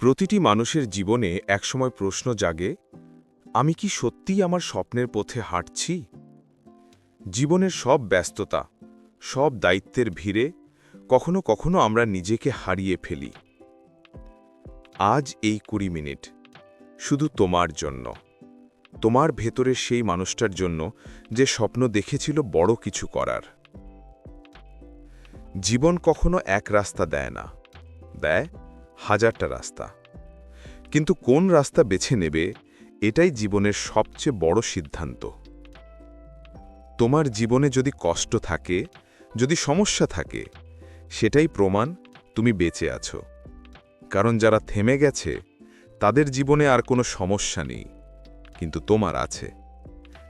প্রতিটি মানুষের জীবনে একসময় প্রশ্ন জাগে, আমি কি সত্যিই আমার স্বপ্নের পথে হাঁটছি? জীবনের সব ব্যস্ততা, সব দায়িত্বের ভিড়ে কখনো কখনো আমরা নিজেকে হারিয়ে ফেলি। আজ এই কুড়ি মিনিট শুধু তোমার জন্য, তোমার ভেতরের সেই মানুষটার জন্য যে স্বপ্ন দেখেছিল বড় কিছু করার। জীবন কখনো এক রাস্তা দেয় না, দেয় হাজারটা রাস্তা। কিন্তু কোন রাস্তা বেছে নেবে, এটাই জীবনের সবচেয়ে বড় সিদ্ধান্ত। তোমার জীবনে যদি কষ্ট থাকে, যদি সমস্যা থাকে, সেটাই প্রমাণ তুমি বেঁচে আছো। কারণ যারা থেমে গেছে, তাদের জীবনে আর কোনো সমস্যা নেই, কিন্তু তোমার আছে।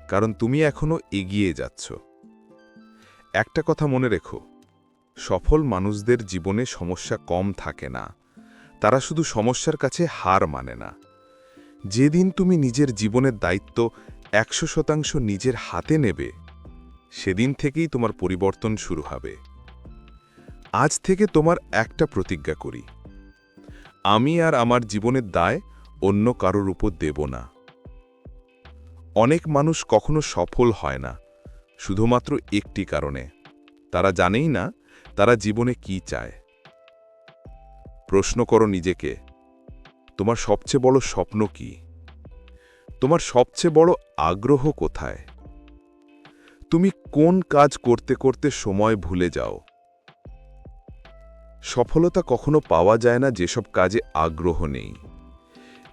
কারণ তুমি এখনও এগিয়ে যাচ্ছ। একটা কথা মনে রেখো, সফল মানুষদের জীবনে সমস্যা কম থাকে না। তারা শুধু সমস্যার কাছে হার মানে না। যেদিন তুমি নিজের জীবনের দায়িত্ব একশো শতাংশ নিজের হাতে নেবে, সেদিন থেকেই তোমার পরিবর্তন শুরু হবে। আজ থেকে তোমার একটা প্রতিজ্ঞা করি। আমি আর আমার জীবনের দায় অন্য কারোর উপর দেব না। অনেক মানুষ কখনো সফল হয় না, শুধুমাত্র একটি কারণে। তারা জানেই না তারা জীবনে কি চায়। প্রশ্ন করো নিজেকে, তোমার সবচেয়ে বড় স্বপ্ন কি? তোমার সবচেয়ে বড় আগ্রহ কোথায়? তুমি কোন কাজ করতে করতে সময় ভুলে যাও? সফলতা কখনো পাওয়া যায় না যেসব কাজে আগ্রহ নেই।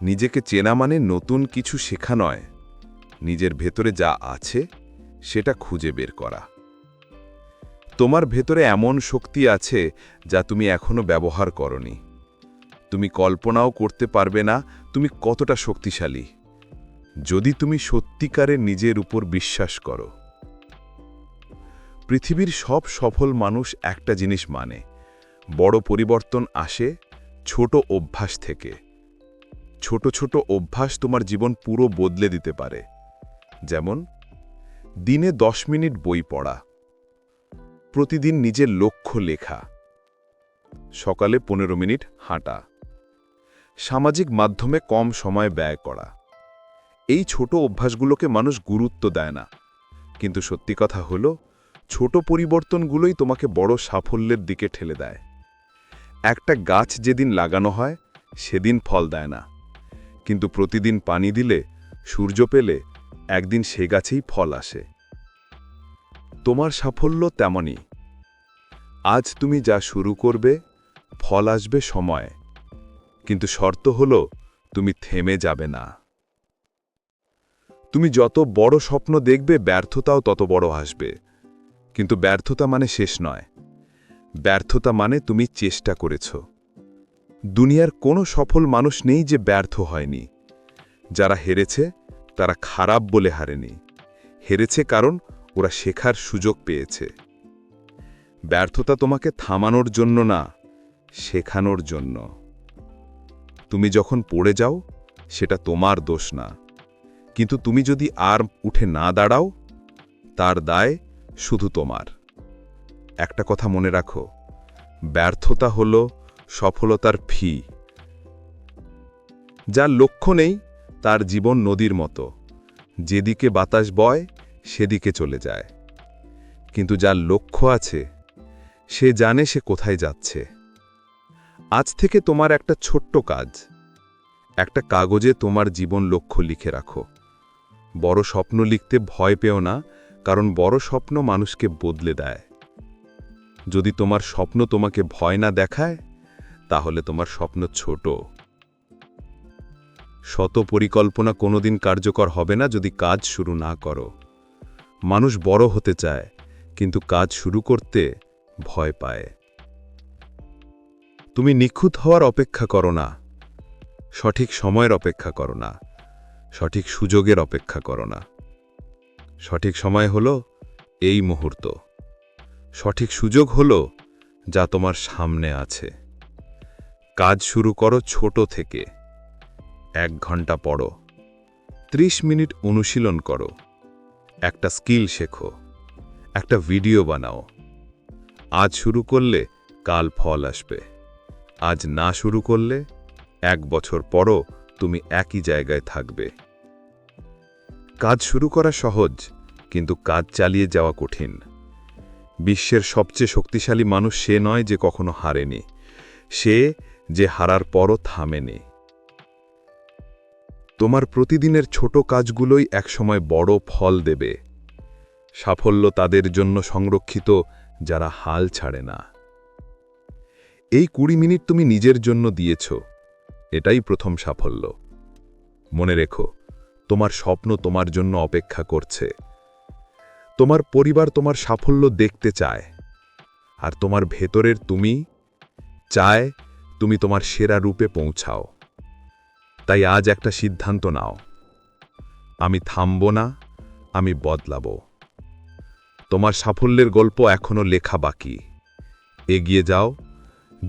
নিজেকে চেনা মানে নতুন কিছু শেখা নয়। নিজের ভেতরে যা আছে, সেটা খুঁজে বের করা। তোমার ভেতরে এমন শক্তি আছে যা তুমি এখনও ব্যবহার করনি। তুমি কল্পনাও করতে পারবে না তুমি কতটা শক্তিশালী। যদি তুমি সত্যিকারের নিজের উপর বিশ্বাস করো। পৃথিবীর সব সফল মানুষ একটা জিনিস মানে বড় পরিবর্তন আসে ছোট অভ্যাস থেকে। ছোট ছোট অভ্যাস তোমার জীবন পুরো বদলে দিতে পারে। যেমন, দিনে দশ মিনিট বই পড়া। প্রতিদিন নিজের লক্ষ্য লেখা। সকালে পনেরো মিনিট হাঁটা। সামাজিক মাধ্যমে কম সময় ব্যয় করা। এই ছোট অভ্যাসগুলোকে মানুষ গুরুত্ব দেয় না। কিন্তু সত্যি কথা হলো, ছোট পরিবর্তনগুলোই তোমাকে বড় সাফল্যের দিকে ঠেলে দেয়। একটা গাছ যেদিন লাগানো হয়, সেদিন ফল দেয় না। কিন্তু প্রতিদিন পানি দিলে, সূর্য পেলে, একদিন সে গাছেই ফল আসে। তোমার সাফল্য তেমনই। আজ তুমি যা শুরু করবে, ফল আসবে সময়। কিন্তু শর্ত হল, তুমি থেমে যাবে না। তুমি যত বড় স্বপ্ন দেখবে, ব্যর্থতাও তত বড় আসবে। কিন্তু ব্যর্থতা মানে শেষ নয়। ব্যর্থতা মানে তুমি চেষ্টা করেছ। দুনিয়ার কোনো সফল মানুষ নেই যে ব্যর্থ হয়নি। যারা হেরেছে, তারা খারাপ বলে হারেনি। হেরেছে কারণ ওরা শেখার সুযোগ পেয়েছে। ব্যর্থতা তোমাকে থামানোর জন্য না, শেখানোর জন্য। তুমি যখন পড়ে যাও, সেটা তোমার দোষ না। কিন্তু তুমি যদি আর উঠে না দাঁড়াও, তার দায় শুধু তোমার। একটা কথা মনে রাখো, ব্যর্থতা হল সফলতার ফি। যার লক্ষ্য নেই, তার জীবন নদীর মতো। যেদিকে বাতাস বয় সেদিকে চলে যায়। কিন্তু যার লক্ষ্য আছে, সে জানে সে কোথায় যাচ্ছে। আজ থেকে তোমার একটা ছোট্ট কাজ। একটা কাগজে তোমার জীবন লক্ষ্য লিখে রাখো। বড় স্বপ্ন লিখতে ভয় পেও না, কারণ বড় স্বপ্ন মানুষকে বদলে দেয়। যদি তোমার স্বপ্ন তোমাকে ভয় না দেখায়, তাহলে তোমার স্বপ্ন ছোট। শত পরিকল্পনা কোনোদিন কার্যকর হবে না যদি কাজ শুরু না করো। মানুষ বড় হতে চায়, কিন্তু কাজ শুরু করতে ভয় পায়। তুমি নিখুঁত হওয়ার অপেক্ষা করো না, সঠিক সময়ের অপেক্ষা করো না, সঠিক সুযোগের অপেক্ষা করো না। সঠিক সময় হল এই মুহূর্ত। সঠিক সুযোগ হল যা তোমার সামনে আছে। কাজ শুরু করো ছোট থেকে, এক ঘণ্টা পড়ো, ত্রিশ মিনিট অনুশীলন করো। একটা স্কিল শেখো, একটা ভিডিও বানাও। আজ শুরু করলে কাল ফল আসবে। আজ না শুরু করলে এক বছর পরও তুমি একই জায়গায় থাকবে। কাজ শুরু করা সহজ, কিন্তু কাজ চালিয়ে যাওয়া কঠিন। বিশ্বের সবচেয়ে শক্তিশালী মানুষ সে নয় যে কখনো হারেনি। সে যে হারার পরও থামেনি। তোমার প্রতিদিনের ছোট কাজগুলোই একসময় বড় ফল দেবে। সাফল্য তাদের জন্য সংরক্ষিত, যারা হাল ছাড়ে না। এই কুড়ি মিনিট তুমি নিজের জন্য দিয়েছ। এটাই প্রথম সাফল্য। মনে রেখো, তোমার স্বপ্ন তোমার জন্য অপেক্ষা করছে। তোমার পরিবার তোমার সাফল্য দেখতে চায়। আর তোমার ভেতরের তুমি চায়, তুমি তোমার সেরা রূপে পৌঁছাও। তাই আজ একটা সিদ্ধান্ত নাও। আমি থামব না, আমি বদলাবো। তোমার সাফল্যের গল্প এখনও লেখা বাকি। এগিয়ে যাও,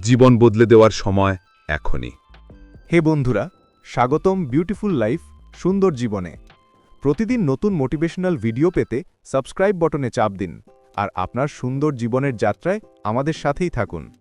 জীবন বদলে দেওয়ার সময় এখনই। হে বন্ধুরা, স্বাগতম বিউটিফুল লাইফ সুন্দর জীবনে। প্রতিদিন নতুন মোটিভেশনাল ভিডিও পেতে সাবস্ক্রাইব বটনে চাপ দিন। আর আপনার সুন্দর জীবনের যাত্রায় আমাদের সাথেই থাকুন।